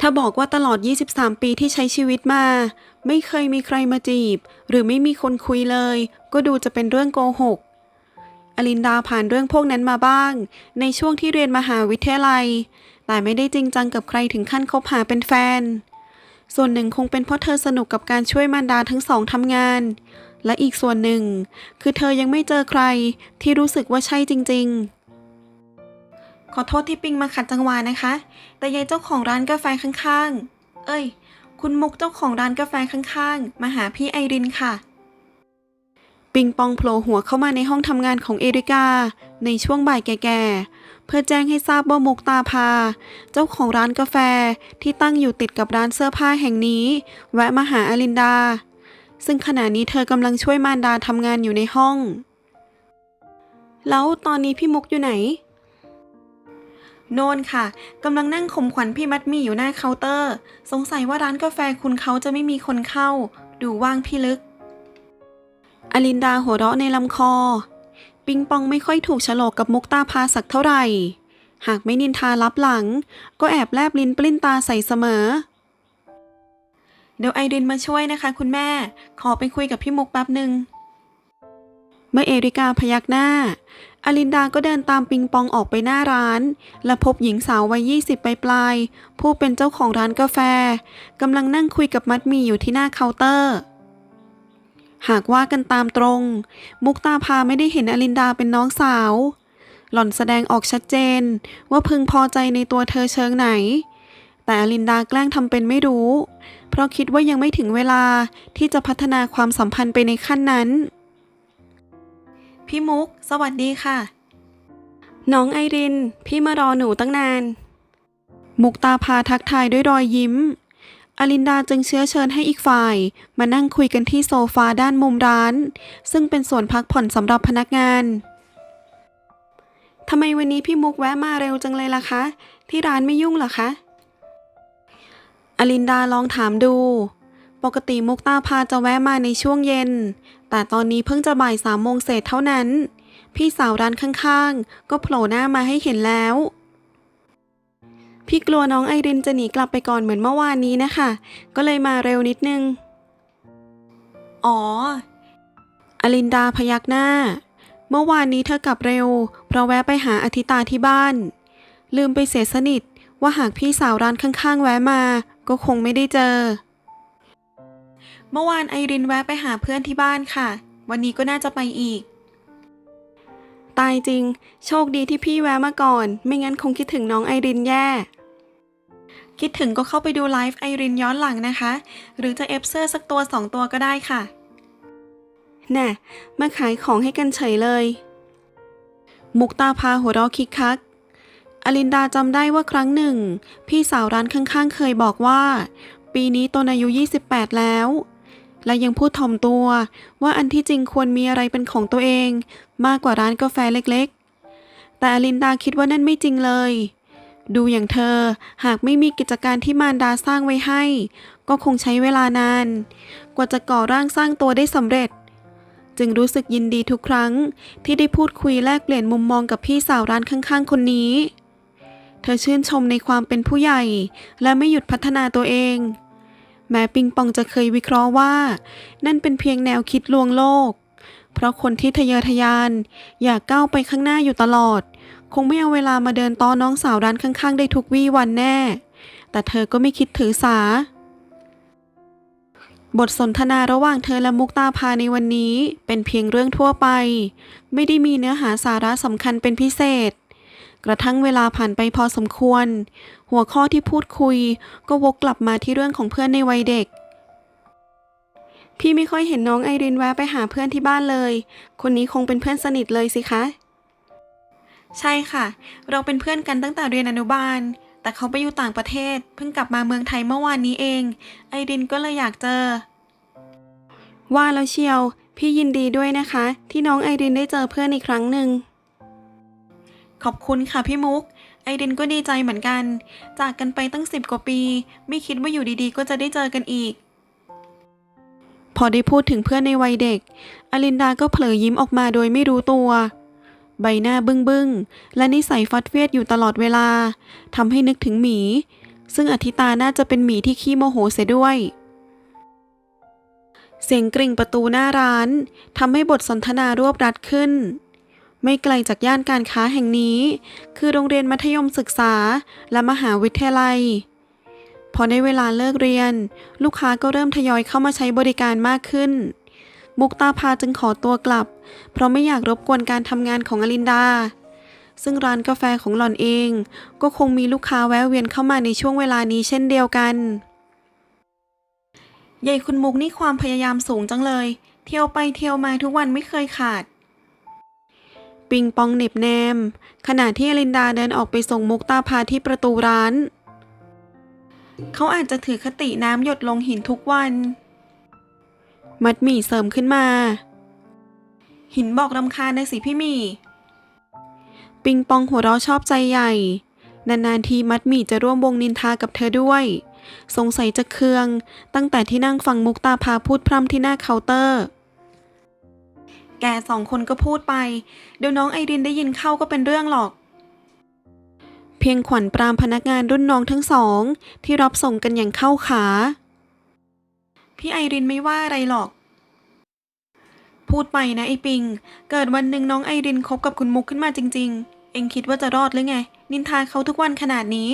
ถ้าบอกว่าตลอด 23 ปีที่ใช้ชีวิตมา ไม่เคยมีใครมาจีบ หรือไม่มีคนคุยเลย ก็ดูจะเป็นเรื่องโกหก อลินดาผ่านเรื่องพวกนั้นมาบ้าง ในช่วงที่เรียนมหาวิทยาลัย แต่ไม่ได้จริงจังกับใครถึงขั้นคบหาเป็นแฟน ส่วนหนึ่งคงเป็นเพราะเธอสนุกกับการช่วยมารดาทั้งสองทำงาน และอีกส่วนหนึ่ง คือเธอยังไม่เจอใครที่รู้สึกว่าใช่จริง ๆ ขอโทษที่ปิงมาขัดจังหวะนะคะ แต่ยายเจ้าของร้านกาแฟข้างๆ เอ้ย คุณมุกเจ้าของร้านกาแฟข้างๆ มาหาพี่ไอรินค่ะ ปิงปองโผล่หัวเข้ามาในห้องทำงานของเอริกา ในช่วงบ่ายแก่ๆ เพื่อแจ้งให้ทราบว่ามุกตาพา เจ้าของร้านกาแฟที่ตั้งอยู่ติดกับร้านเสื้อผ้าแห่งนี้ แวะมาหาอลินดา ซึ่งขณะนี้เธอกำลังช่วยมารดาทำงานอยู่ในห้อง แล้วตอนนี้พี่มุกอยู่ไหน โนนค่ะกำลังนั่งข่มขวัญพี่มัดมี่อยู่หน้าเคาน์เตอร์ สงสัยว่าร้านกาแฟคุณเขาจะไม่มีคนเข้า ดูว่างพี่ลึก อลินดาหัวเราะในลำคอ ปิงปองไม่ค่อยถูกฉลกกับมุกตาพาสักเท่าไหร่ หากไม่นินทารับหลัง ก็แอบแลบลิ้นปลิ้นตาใส่เสมอ เดี๋ยวไอรินมาช่วยนะคะ คุณแม่ ขอไปคุยกับพี่มุกแป๊บหนึ่งเมื่อเอริกาพยักหน้า อลินดาก็เดินตามปิงปองออกไปหน้าร้าน และพบหญิงสาววัยยี่สิบปลายๆผู้เป็นเจ้าของร้านกาแฟกำลังนั่งคุยกับมัดมีอยู่ที่หน้าเคาน์เตอร์ หากว่ากันตามตรง มุกตาพาไม่ได้เห็นอลินดาเป็นน้องสาว หล่อนแสดงออกชัดเจน ว่าพึงพอใจในตัวเธอเชิงไหน แต่อลินดาแกล้งทำเป็นไม่รู้ เพราะคิดว่ายังไม่ถึงเวลาที่จะพัฒนาความสัมพันธ์ไปในขั้นนั้น พี่มุก สวัสดีค่ะ น้องไอริน พี่มารอหนูตั้งนาน มุกตาพาทักทายด้วยรอยยิ้ม อลินดาจึงเชื้อเชิญให้อีกฝ่าย มานั่งคุยกันที่โซฟาด้านมุมร้าน ซึ่งเป็นส่วนพักผ่อนสำหรับพนักงานทำไมวันนี้พี่มุกแวะมาเร็วจังเลยล่ะคะ ที่ร้านไม่ยุ่งเหรอคะ อลินดาลองถามดู ปกติมุกตาพาจะแวะมาในช่วงเย็น แต่ตอนนี้เพิ่งจะบ่ายสามโมงเศษเท่านั้น พี่สาวร้านข้างๆ ก็โผล่หน้ามาให้เห็นแล้ว พี่กลัวน้องไอรินจะหนีกลับไปก่อนเหมือนเมื่อวานนี้นะคะ ก็เลยมาเร็วนิดนึง อ๋อ อลินดาพยักหน้า เมื่อวานนี้เธอกลับเร็ว เพราะแวะไปหาอธิตาที่บ้าน ลืมไปเสียสนิทว่าหากพี่สาวร้านข้างๆ แวะมา ก็คงไม่ได้เจอ เมื่อวานไอรินแวะไปหาเพื่อนที่บ้านค่ะ วันนี้ก็น่าจะไปอีก ตายจริง โชคดีที่พี่แวะมาก่อน ไม่งั้นคงคิดถึงน้องไอรินแย่ คิดถึงก็เข้าไปดูไลฟ์ไอรินย้อนหลังนะคะ หรือจะเอฟเซอร์สักตัวสองตัวก็ได้ค่ะ น่ะ มาขายของให้กันเฉยเลย มุกตาพาหัวเราะคิกคักอลินดาจำได้ว่าครั้งหนึ่ง พี่สาวร้านข้างๆ เคยบอกว่า ปีนี้ตนอายุ 28 แล้ว และยังพูดถ่อมตัว ว่าอันที่จริงควรมีอะไรเป็นของตัวเอง มากกว่าร้านกาแฟเล็กๆ แต่อลินดาคิดว่านั่นไม่จริงเลย ดูอย่างเธอหากไม่มีกิจการที่มารดาสร้างไว้ให้ ก็คงใช้เวลานาน กว่าจะก่อร่างสร้างตัวได้สำเร็จ จึงรู้สึกยินดีทุกครั้งที่ได้พูดคุยแลกเปลี่ยนมุมมองกับพี่สาวร้านข้างๆ คนนี้ เธอชื่นชมในความเป็นผู้ใหญ่ และไม่หยุดพัฒนาตัวเอง แม้ปิงปองจะเคยวิเคราะห์ว่า นั่นเป็นเพียงแนวคิดลวงโลก เพราะคนที่ทะเยอทะยาน อยากก้าวไปข้างหน้าอยู่ตลอด คงไม่เอาเวลามาเดินต้อนน้องสาวร้านข้างๆ ได้ทุกวี่วันแน่ แต่เธอก็ไม่คิดถือสา บทสนทนาระหว่างเธอและมุกตาพาในวันนี้เป็นเพียงเรื่องทั่วไป ไม่ได้มีเนื้อหาสาระสำคัญเป็นพิเศษ กระทั่งเวลาผ่านไปพอสมควร หัวข้อที่พูดคุย ก็วกกลับมาที่เรื่องของเพื่อนในวัยเด็ก พี่ไม่ค่อยเห็นน้องไอรินแวะไปหาเพื่อนที่บ้านเลย คนนี้คงเป็นเพื่อนสนิทเลยสิคะ ใช่ค่ะ เราเป็นเพื่อนกันตั้งแต่เรียนอนุบาล แต่เขาไปอยู่ต่างประเทศ เพิ่งกลับมาเมืองไทยเมื่อวานนี้เอง ไอรินก็เลยอยากเจอ ว่าแล้วเชียว พี่ยินดีด้วยนะคะ ที่น้องไอรินได้เจอเพื่อนอีกครั้งหนึ่ง ขอบคุณค่ะพี่มุก ไอรินก็ดีใจเหมือนกัน จากกันไปตั้งสิบกว่าปี ไม่คิดว่าอยู่ดีๆ ก็จะได้เจอกันอีก พอได้พูดถึงเพื่อนในวัยเด็ก อลินดาก็เผลอยิ้มออกมาโดยไม่รู้ตัว ใบหน้าบึ้งบึ้งๆและนิสัยฟัดเฟียดอยู่ตลอดเวลาทำให้นึกถึงหมี ซึ่งอธิตาน่าจะเป็นหมีที่ขี้โมโหเสียด้วยเสียงกริ่งประตูหน้าร้านทำให้บทสนทนารวบรัดขึ้น ไม่ไกลจากย่านการค้าแห่งนี้ คือโรงเรียนมัธยมศึกษาและมหาวิทยาลัย พอได้เวลาเลิกเรียน ลูกค้าก็เริ่มทยอยเข้ามาใช้บริการมากขึ้น มุกตาพาจึงขอตัวกลับ เพราะไม่อยากรบกวนการทำงานของอลินดา ซึ่งร้านกาแฟของหล่อนเอง ก็คงมีลูกค้าแวะเวียนเข้ามาในช่วงเวลานี้เช่นเดียวกันยายคุณมุกนี่ความพยายามสูงจังเลย เที่ยวไปเที่ยวมาทุกวันไม่เคยขาด ปิงปองเหน็บแนม ขณะที่อลินดาเดินออกไปส่งมุกตาพาที่ประตูร้าน เขาอาจจะถือคติน้ำหยดลงหินทุกวัน มัดหมี่เสริมขึ้นมา หินบอกรำคาญในสิพี่หมี่ ปิงปองหัวเราะชอบใจใหญ่ นานๆทีมัดหมี่จะร่วมวงนินทากับเธอด้วย สงสัยจะเคือง ตั้งแต่ที่นั่งฟังมุกตาพาพูดพร่ำที่หน้าเคาน์เตอร์ แกสองคนก็พูดไป เดี๋ยวน้องไอรินได้ยินเข้าก็เป็นเรื่องหรอก เพียงขวัญปรามพนักงานรุ่นน้องทั้งสอง ที่รับส่งกันอย่างเข้าขา พี่ไอรินไม่ว่าอะไรหรอก พูดไปนะไอปิง เกิดวันหนึ่งน้องไอรินคบกับคุณมุกขึ้นมาจริง ๆ เอ็งคิดว่าจะรอดหรือไง นินทาเขาทุกวันขนาดนี้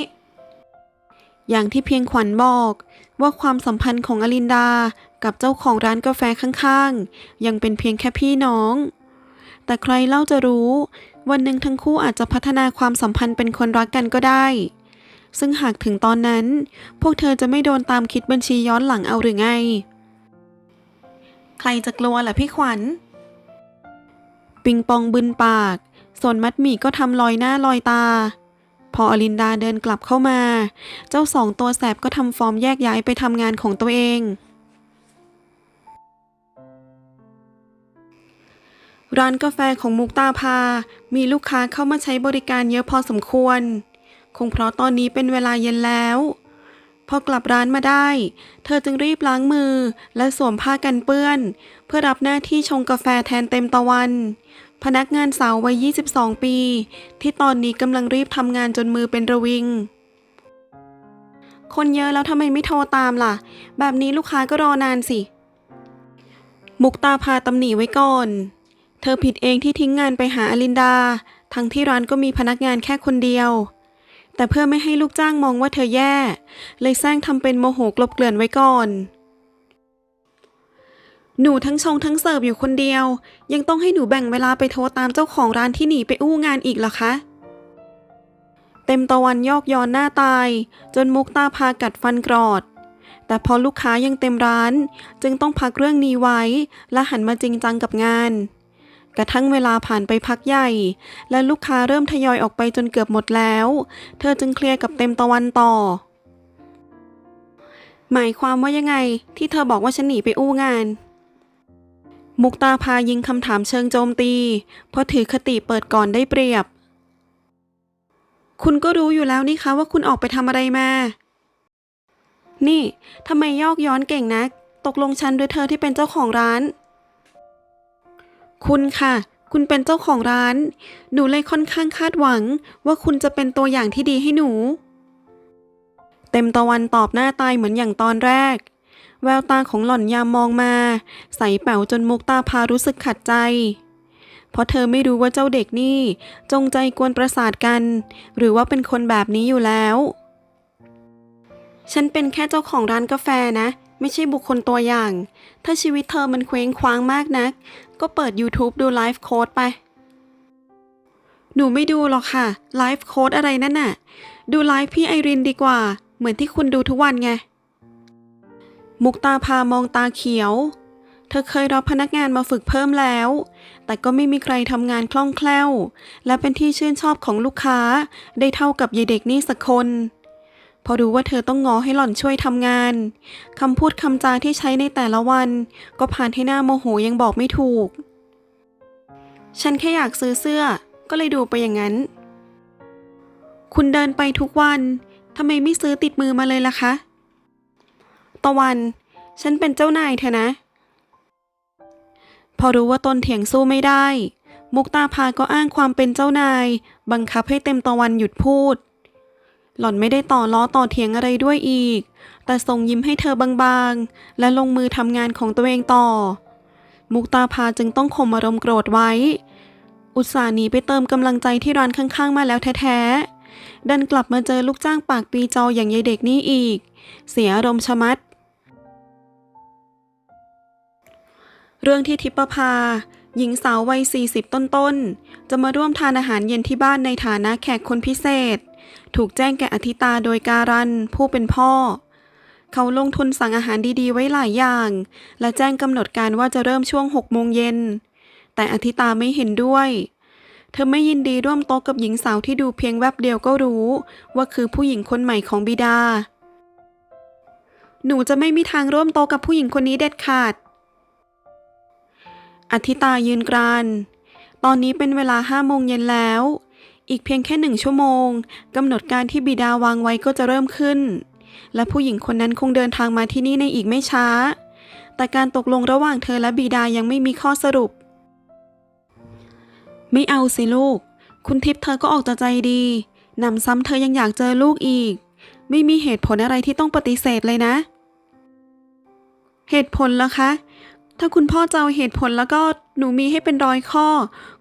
อย่างที่เพียงขวัญบอก ว่าความสัมพันธ์ของอลินดากับเจ้าของร้านกาแฟข้างๆ ยังเป็นเพียงแค่พี่น้อง แต่ใครเล่าจะรู้ วันหนึ่งทั้งคู่อาจจะพัฒนาความสัมพันธ์เป็นคนรักกันก็ได้ ซึ่งหากถึงตอนนั้น พวกเธอจะไม่โดนตามคิดบัญชีย้อนหลังเอาหรือไง ใครจะกลัวล่ะพี่ขวัญ ปิงปองบึนปาก ส่วนมัดหมี่ก็ทำลอยหน้าลอยตา พออลินดาเดินกลับเข้ามา เจ้าสองตัวแสบก็ทำฟอร์มแยกย้ายไปทำงานของตัวเอง ร้านกาแฟของมุกตาพา มีลูกค้าเข้ามาใช้บริการเยอะพอสมควร คงเพราะตอนนี้เป็นเวลาเย็นแล้ว พอกลับร้านมาได้ เธอจึงรีบล้างมือและสวมผ้ากันเปื้อน เพื่อรับหน้าที่ชงกาแฟแทนเต็มตะวัน พนักงานสาววัย 22 ปี ที่ตอนนี้กำลังรีบทำงานจนมือเป็นระวิง คนเยอะแล้วทำไมไม่โทรตามล่ะ แบบนี้ลูกค้าก็รอนานสิ มุกตาพาตำหนิไว้ก่อน เธอผิดเองที่ทิ้งงานไปหาอลินดา ทั้งที่ร้านก็มีพนักงานแค่คนเดียว แต่เพื่อไม่ให้ลูกจ้างมองว่าเธอแย่ เลยแซงทำเป็นโมโหกลบเกลื่อนไว้ก่อน หนูทั้งชงทั้งเสิร์ฟอยู่คนเดียว ยังต้องให้หนูแบ่งเวลาไปโทรตามเจ้าของร้านที่หนีไปอู้งานอีกเหรอคะ เต็มตะวันยอกย้อนหน้าตาย จนมุกตาพากัดฟันกรอด แต่พอลูกค้ายังเต็มร้าน จึงต้องพักเรื่องนี้ไว้ และหันมาจริงจังกับงาน กระทั่งเวลาผ่านไปพักใหญ่ และลูกค้าเริ่มทยอยออกไปจนเกือบหมดแล้ว เธอจึงเคลียร์กับเต็มตะวันต่อหมายความว่ายังไงที่เธอบอกว่าฉันหนีไปอู้งาน มุกตาพายิงคำถามเชิงโจมตี เพราะถือคติเปิดก่อนได้เปรียบ คุณก็รู้อยู่แล้วนี่คะว่าคุณออกไปทำอะไรมา นี่ทำไมยอกย้อนเก่งนัก ตกลงฉันหรือเธอที่เป็นเจ้าของร้าน คุณค่ะ คุณเป็นเจ้าของร้าน หนูเลยค่อนข้างคาดหวัง ว่าคุณจะเป็นตัวอย่างที่ดีให้หนู เต็มตะวันตอบหน้าตายเหมือนอย่างตอนแรก แววตาของหล่อนยามมองมา ใสแป๋วจนมุกตาพารู้สึกขัดใจ เพราะเธอไม่รู้ว่าเจ้าเด็กนี่ จงใจกวนประสาทกัน หรือว่าเป็นคนแบบนี้อยู่แล้ว ฉันเป็นแค่เจ้าของร้านกาแฟนะ ไม่ใช่บุคคลตัวอย่าง ถ้าชีวิตเธอมันเคว้งคว้างมากนัก ก็เปิด YouTube ดูไลฟ์โค้ดไปหนูไม่ดูหรอกค่ะ ไลฟ์โค้ดอะไรนั่นน่ะ ดูไลฟ์พี่ไอรินดีกว่า เหมือนที่คุณดูทุกวันไง มุกตาพามองตาเขียว เธอเคยรับพนักงานมาฝึกเพิ่มแล้ว แต่ก็ไม่มีใครทำงานคล่องแคล่ว และเป็นที่ชื่นชอบของลูกค้าได้เท่ากับยายเด็กนี่สักคน พอรู้ว่าเธอต้องงอให้หล่อนช่วยทำงานคำพูดคำจาที่ใช้ในแต่ละวัน ก็ผ่านให้หน้าโมโหยังบอกไม่ถูก ฉันแค่อยากซื้อเสื้อ ก็เลยดูไปอย่างนั้น คุณเดินไปทุกวันทำไมไม่ซื้อติดมือมาเลยล่ะคะ ตะวัน ฉันเป็นเจ้านายเธอนะ พอรู้ว่าตนเถียงสู้ไม่ได้ มุกตาพาก็อ้างความเป็นเจ้านาย บังคับให้เต็มตะวันหยุดพูด หล่อนไม่ได้ต่อล้อต่อเถียงอะไรด้วยอีก แต่ส่งยิ้มให้เธอบางๆ และลงมือทำงานของตัวเองต่อ มุกตาพาจึงต้องข่มอารมณ์โกรธไว้ อุตส่าห์หนีไปเติมกำลังใจที่ร้านข้างๆ มาแล้วแท้ๆดันกลับมาเจอลูกจ้างปากปีจออย่างยายเด็กนี่อีก เสียอารมณ์ชะมัด เรื่องที่ทิพภา หญิงสาววัย 40 ต้นๆ จะมาร่วมทานอาหารเย็นที่บ้านในฐานะแขกคนพิเศษ ถูกแจ้งแก่อธิตาโดยการัน ผู้เป็นพ่อ เขาลงทุนสั่งอาหารดีๆ ไว้หลายอย่าง และแจ้งกำหนดการว่าจะเริ่มช่วง6โมงเย็น แต่อธิตาไม่เห็นด้วย เธอไม่ยินดีร่วมโต๊ะกับหญิงสาวที่ดูเพียงแวบเดียวก็รู้ ว่าคือผู้หญิงคนใหม่ของบิดา หนูจะไม่มีทางร่วมโต๊ะกับผู้หญิงคนนี้เด็ดขาด อธิตายืนกรานตอนนี้เป็นเวลาห้าโมงเย็นแล้ว อีกเพียงแค่หนึ่งชั่วโมงกำหนดการที่บิดาวางไว้ก็จะเริ่มขึ้น และผู้หญิงคนนั้นคงเดินทางมาที่นี่ในอีกไม่ช้า แต่การตกลงระหว่างเธอและบิดายังไม่มีข้อสรุป ไม่เอาสิลูก คุณทิพย์เธอก็ออกจะใจดีนำซ้ำเธอยังอยากเจอลูกอีก ไม่มีเหตุผลอะไรที่ต้องปฏิเสธเลยนะ เหตุผลล่ะคะ ถ้าคุณพ่อจะเอาเหตุผลแล้วก็หนูมีให้เป็นร้อยข้อ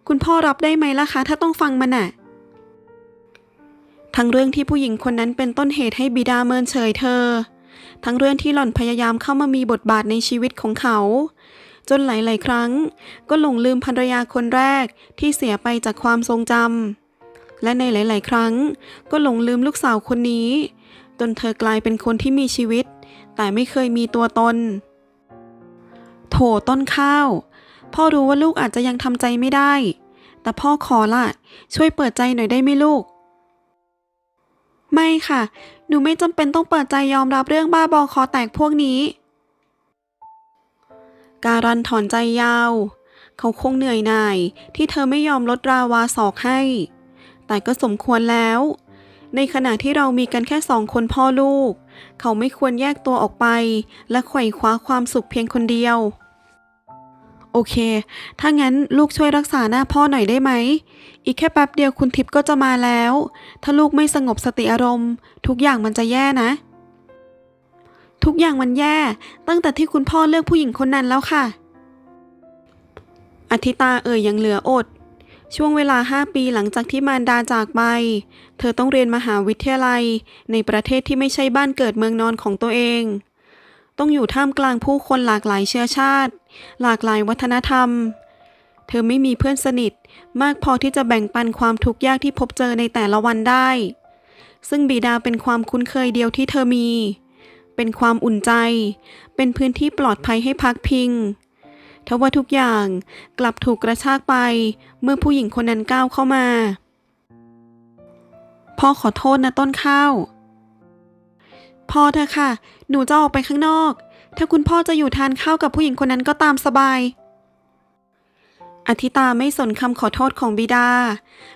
คุณพ่อรับได้ไหมล่ะคะ ถ้าต้องฟังมันน่ะทั้งเรื่องที่ผู้หญิงคนนั้นเป็นต้นเหตุให้บิดาเมินเฉยเธอ ทั้งเรื่องที่หล่อนพยายามเข้ามามีบทบาทในชีวิตของเขา จนหลาย ๆ ครั้ง ก็หลงลืมภรรยาคนแรกที่เสียไปจากความทรงจำและในหลาย ๆ ครั้ง ก็หลงลืมลูกสาวคนนี้ จนเธอกลายเป็นคนที่มีชีวิต แต่ไม่เคยมีตัวตน โถต้นข้าว พ่อรู้ว่าลูกอาจจะยังทำใจไม่ได้ แต่พ่อขอละช่วยเปิดใจหน่อยได้ไหมลูก ไม่ค่ะ หนูไม่จำเป็นต้องเปิดใจยอมรับเรื่องบ้าบอคอแตกพวกนี้ การันถอนใจยาว เขาคงเหนื่อยหน่าย ที่เธอไม่ยอมลดราวาศอกให้ แต่ก็สมควรแล้วในขณะที่เรามีกันแค่สองคนพ่อลูก เขาไม่ควรแยกตัวออกไป และไขว่คว้าความสุขเพียงคนเดียว โอเค ถ้างั้นลูกช่วยรักษาหน้าพ่อหน่อยได้ไหม อีกแค่แป๊บเดียวคุณทิพย์ก็จะมาแล้ว ถ้าลูกไม่สงบสติอารมณ์ ทุกอย่างมันจะแย่นะ ทุกอย่างมันแย่ ตั้งแต่ที่คุณพ่อเลือกผู้หญิงคนนั้นแล้วค่ะ อธิตาเอ่ยยังเหลืออด ช่วงเวลาห้าปีหลังจากที่มารดาจากไป เธอต้องเรียนมหาวิทยาลัย ในประเทศที่ไม่ใช่บ้านเกิดเมืองนอนของตัวเอง ต้องอยู่ท่ามกลางผู้คนหลากหลายเชื้อชาติ หลากหลายวัฒนธรรม เธอไม่มีเพื่อนสนิท มากพอที่จะแบ่งปันความทุกข์ยากที่พบเจอในแต่ละวันได้ ซึ่งบิดาเป็นความคุ้นเคยเดียวที่เธอมี เป็นความอุ่นใจ เป็นพื้นที่ปลอดภัยให้พักพิงทว่าทุกอย่างกลับถูกกระชากไปเมื่อผู้หญิงคนนั้นก้าวเข้ามาพ่อขอโทษนะต้นข้าว พอเถอค่ะ หนูจะออกไปข้างนอก ถ้าคุณพ่อจะอยู่ทานข้าวกับผู้หญิงคนนั้นก็ตามสบาย อธิตาไม่สนคำขอโทษของบิดา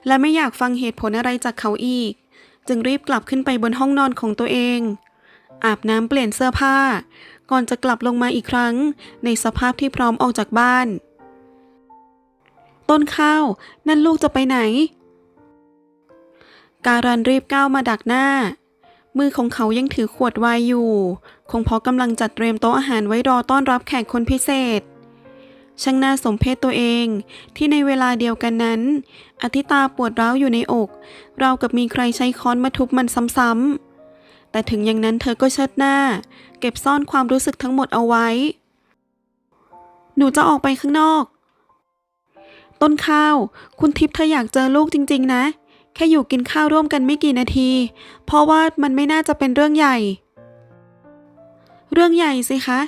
และไม่อยากฟังเหตุผลอะไรจากเขาอีก จึงรีบกลับขึ้นไปบนห้องนอนของตัวเอง อาบน้ำเปลี่ยนเสื้อผ้า ก่อนจะกลับลงมาอีกครั้ง ในสภาพที่พร้อมออกจากบ้าน ต้นข้าวนั่นลูกจะไปไหน การันรีบก้าวมาดักหน้า มือของเขายังถือขวดไวน์อยู่ คงเพราะกำลังจัดเตรียมโต๊ะอาหารไว้รอต้อนรับแขกคนพิเศษ ช่างน่าสมเพชตัวเองที่ในเวลาเดียวกันนั้น อธิตาปวดร้าวอยู่ในอก เรากับมีใครใช้ค้อนมาทุบมันซ้ำๆ แต่ถึงอย่างนั้นเธอก็เชิดหน้า เก็บซ่อนความรู้สึกทั้งหมดเอาไว้ หนูจะออกไปข้างนอก ต้นข้าว คุณทิพย์เธออยากเจอลูกจริง ๆ นะ แค่อยู่กินข้าวร่วมกันไม่กี่นาที เพราะว่ามันไม่น่าจะเป็นเรื่องใหญ่ เรื่องใหญ่สิคะ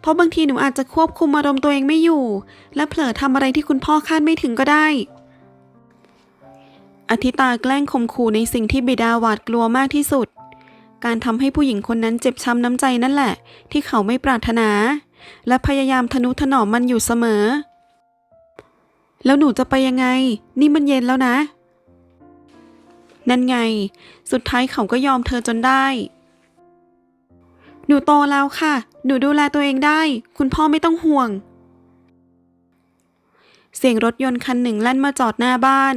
เพราะบางทีหนูอาจจะควบคุมอารมณ์ตัวเองไม่อยู่ และเผลอทำอะไรที่คุณพ่อคาดไม่ถึงก็ได้ อธิตาแกล้งข่มขู่ในสิ่งที่บิดาหวาดกลัวมากที่สุด การทำให้ผู้หญิงคนนั้นเจ็บช้ำน้ำใจนั่นแหละ ที่เขาไม่ปรารถนา และพยายามทนุถนอมมันอยู่เสมอ แล้วหนูจะไปยังไง นี่มันเย็นแล้วนะ นั่นไง สุดท้ายเขาก็ยอมเธอจนได้ หนูโตแล้วค่ะ หนูดูแลตัวเองได้ คุณพ่อไม่ต้องห่วง เสียงรถยนต์คันหนึ่งแล่นมาจอดหน้าบ้าน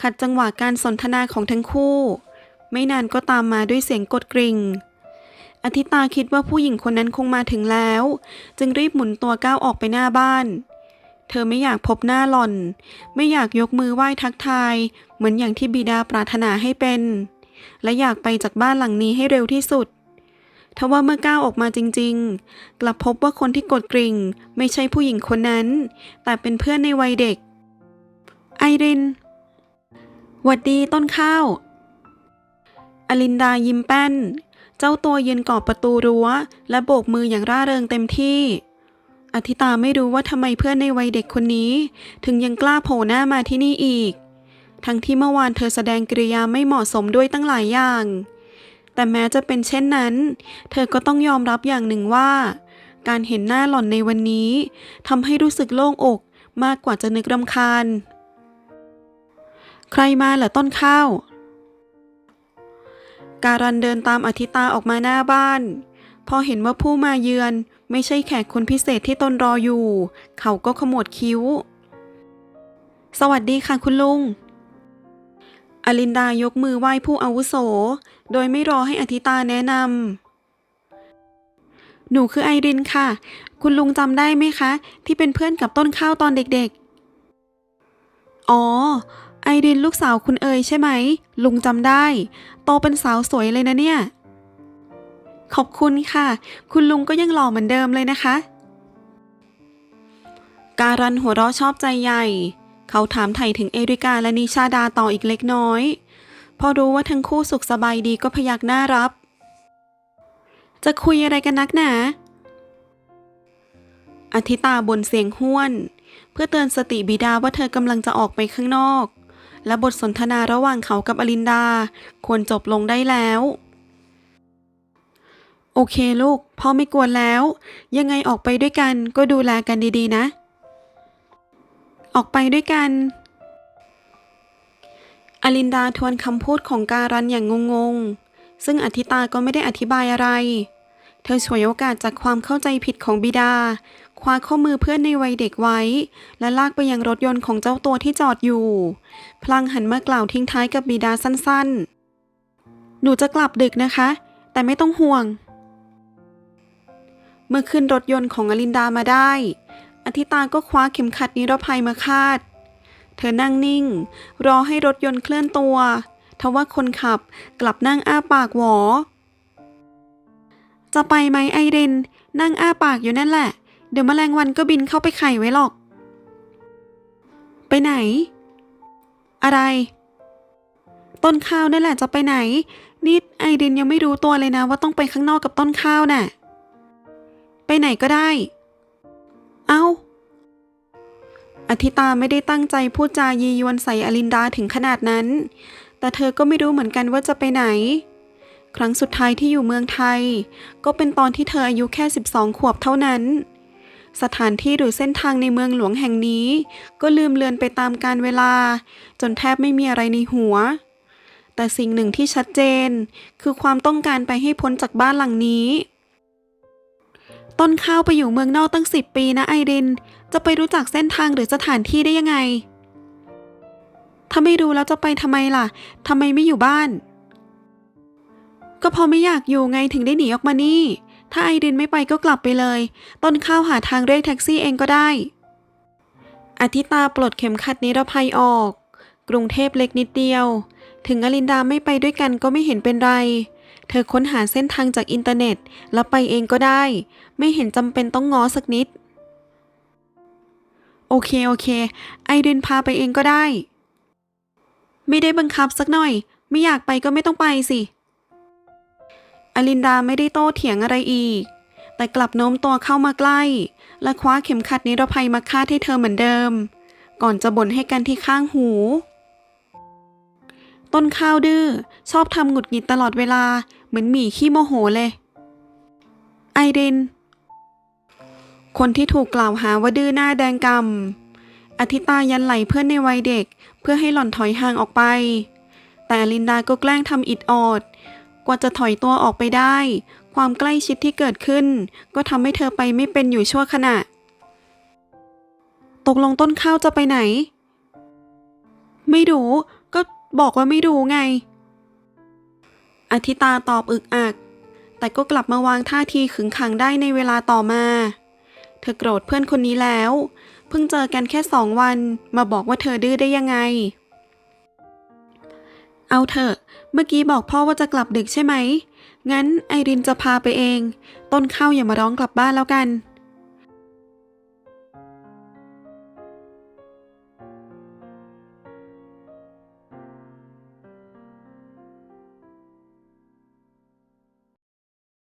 ขัดจังหวะการสนทนาของทั้งคู่ ไม่นานก็ตามมาด้วยเสียงกดกริ่งอธิตาคิดว่าผู้หญิงคนนั้นคงมาถึงแล้ว จึงรีบหมุนตัวก้าวออกไปหน้าบ้าน เธอไม่อยากพบหน้าหล่อน ไม่อยากยกมือไหว้ทักทาย เหมือนอย่างที่บิดาปรารถนาให้เป็น และอยากไปจากบ้านหลังนี้ให้เร็วที่สุดทว่าเมื่อก้าวออกมาจริงๆ กลับพบว่าคนที่กดกริ่ง ไม่ใช่ผู้หญิงคนนั้น แต่เป็นเพื่อนในวัยเด็ก ไอรินหวัดดีต้นข้าว อลินดายิ้มแป้น เจ้าตัวยืนกอบประตูรั้ว และโบกมืออย่างร่าเริงเต็มที่ อธิตาไม่รู้ว่าทำไมเพื่อนในวัยเด็กคนนี้ ถึงยังกล้าโผล่หน้ามาที่นี่อีก ทั้งที่เมื่อวานเธอแสดงกริยาไม่เหมาะสมด้วยตั้งหลายอย่าง แต่แม้จะเป็นเช่นนั้น เธอก็ต้องยอมรับอย่างหนึ่งว่า การเห็นหน้าหล่อนในวันนี้ทำให้รู้สึกโล่งอกมากกว่าจะนึกรำคาญ ใครมาเหรอต้นข้าว การันเดินตามอธิตาออกมาหน้าบ้าน พอเห็นว่าผู้มาเยือนไม่ใช่แขกคนพิเศษที่ตนรออยู่ เขาก็ขมวดคิ้ว สวัสดีค่ะคุณลุง อลินดายกมือไหว้ผู้อาวุโส โดยไม่รอให้อธิตาแนะนำ หนูคือไอรินค่ะ คุณลุงจำได้ไหมคะ ที่เป็นเพื่อนกับต้นข้าวตอนเด็กๆ อ๋อ ไอรินลูกสาวคุณเอ๋ยใช่ไหม ลุงจำได้ โตเป็นสาวสวยเลยนะเนี่ย ขอบคุณค่ะ คุณลุงก็ยังหล่อเหมือนเดิมเลยนะคะ การันหัวเราะชอบใจใหญ่ เขาถามไถ่ถึงเอริกาและนิชาดาต่ออีกเล็กน้อย พอรู้ว่าทั้งคู่สุขสบายดีก็พยักหน้ารับ จะคุยอะไรกันนักหนาอธิตาบนเสียงห้วน เพื่อเตือนสติบิดาว่าเธอกำลังจะออกไปข้างนอก และบทสนทนาระหว่างเขากับอลินดา ควรจบลงได้แล้ว โอเคลูก พ่อไม่กวนแล้ว ยังไงออกไปด้วยกันก็ดูแลกันดีๆนะ ออกไปด้วยกัน อลินดาทวนคำพูดของการันอย่างงงๆ ซึ่งอธิตาก็ไม่ได้อธิบายอะไร เธอฉวยโอกาสจากความเข้าใจผิดของบิดา คว้าข้อมือเพื่อนในวัยเด็กไว้ และลากไปยังรถยนต์ของเจ้าตัวที่จอดอยู่ พลางหันมากล่าวทิ้งท้ายกับบิดาสั้นๆ หนูจะกลับดึกนะคะ แต่ไม่ต้องห่วง เมื่อขึ้นรถยนต์ของอลินดามาได้ อธิตาก็คว้าเข็มขัดนิรภัยมาคาด เธอนั่งนิ่ง รอให้รถยนต์เคลื่อนตัวทว่าคนขับกลับนั่งอ้าปากหวอ จะไปไหมไอรินนั่งอ้าปากอยู่นั่นแหละ เดี๋ยวแมลงวันก็บินเข้าไปไข่ไว้หรอก ไปไหน อะไร ต้นข้าวนั่นแหละจะไปไหนนี่ไอรินยังไม่รู้ตัวเลยนะว่าต้องไปข้างนอกกับต้นข้าวน่ะ ไปไหนก็ได้ เอ้า อธิตาไม่ได้ตั้งใจพูดจายียวนใส่อลินดาถึงขนาดนั้น แต่เธอก็ไม่รู้เหมือนกันว่าจะไปไหน ครั้งสุดท้ายที่อยู่เมืองไทย ก็เป็นตอนที่เธออายุแค่ 12 ขวบเท่านั้น สถานที่หรือเส้นทางในเมืองหลวงแห่งนี้ ก็ลืมเลือนไปตามกาลเวลา จนแทบไม่มีอะไรในหัวแต่สิ่งหนึ่งที่ชัดเจน คือความต้องการไปให้พ้นจากบ้านหลังนี้ ต้นข้าวไปอยู่เมืองนอกตั้งสิบปีนะไอริน จะไปรู้จักเส้นทางหรือสถานที่ได้ยังไง ถ้าไม่รู้แล้วจะไปทำไมล่ะทำไมไม่อยู่บ้าน ก็พราะไม่อยากอยู่ไงถึงได้หนีออกมานี่ ถ้าไอรินไม่ไปก็กลับไปเลย ต้นข้าวหาทางเรียกแท็กซี่เองก็ได้ อธิตาปลดเข็มขัดนิรภัยออก กรุงเทพเล็กนิดเดียว ถึงอลินดาไม่ไปด้วยกันก็ไม่เห็นเป็นไร เธอค้นหาเส้นทางจากอินเทอร์เน็ต แล้วไปเองก็ได้ ไม่เห็นจำเป็นต้องง้อสักนิด โอเค โอเค ไอรินพาไปเองก็ได้ ไม่ได้บังคับสักหน่อย ไม่อยากไปก็ไม่ต้องไปสิ อลินดาไม่ได้โต้เถียงอะไรอีก แต่กลับโน้มตัวเข้ามาใกล้ และคว้าเข็มขัดนิรภัยมาคาดให้เธอเหมือนเดิม ก่อนจะบ่นให้กันที่ข้างหู ต้นข้าวดื้อ ชอบทำหงุดหงิดตลอดเวลา เหมือนหมีขี้โมโหเลย ไอริน คนที่ถูกกล่าวหาว่าดื้อหน้าแดงกำอธิตายันไหลเพื่อนในวัยเด็ก เพื่อให้หล่อนถอยห่างออกไป แต่ลินดาก็แกล้งทำอิดออด กว่าจะถอยตัวออกไปได้ ความใกล้ชิดที่เกิดขึ้น ก็ทำให้เธอไปไม่เป็นอยู่ชั่วขณะ ตกลงต้นข้าวจะไปไหน ไม่รู้ บอกว่าไม่รู้ไง อธิตาตอบอึกอัก แต่ก็กลับมาวางท่าทีขึงขังได้ในเวลาต่อมา เธอโกรธเพื่อนคนนี้แล้ว เพิ่งเจอกันแค่สองวันมาบอกว่าเธอดื้อได้ยังไง เอาเถอะ เมื่อกี้บอกพ่อว่าจะกลับดึกใช่ไหม งั้นไอรินจะพาไปเอง ต้นข้าวอย่ามาร้องกลับบ้านแล้วกัน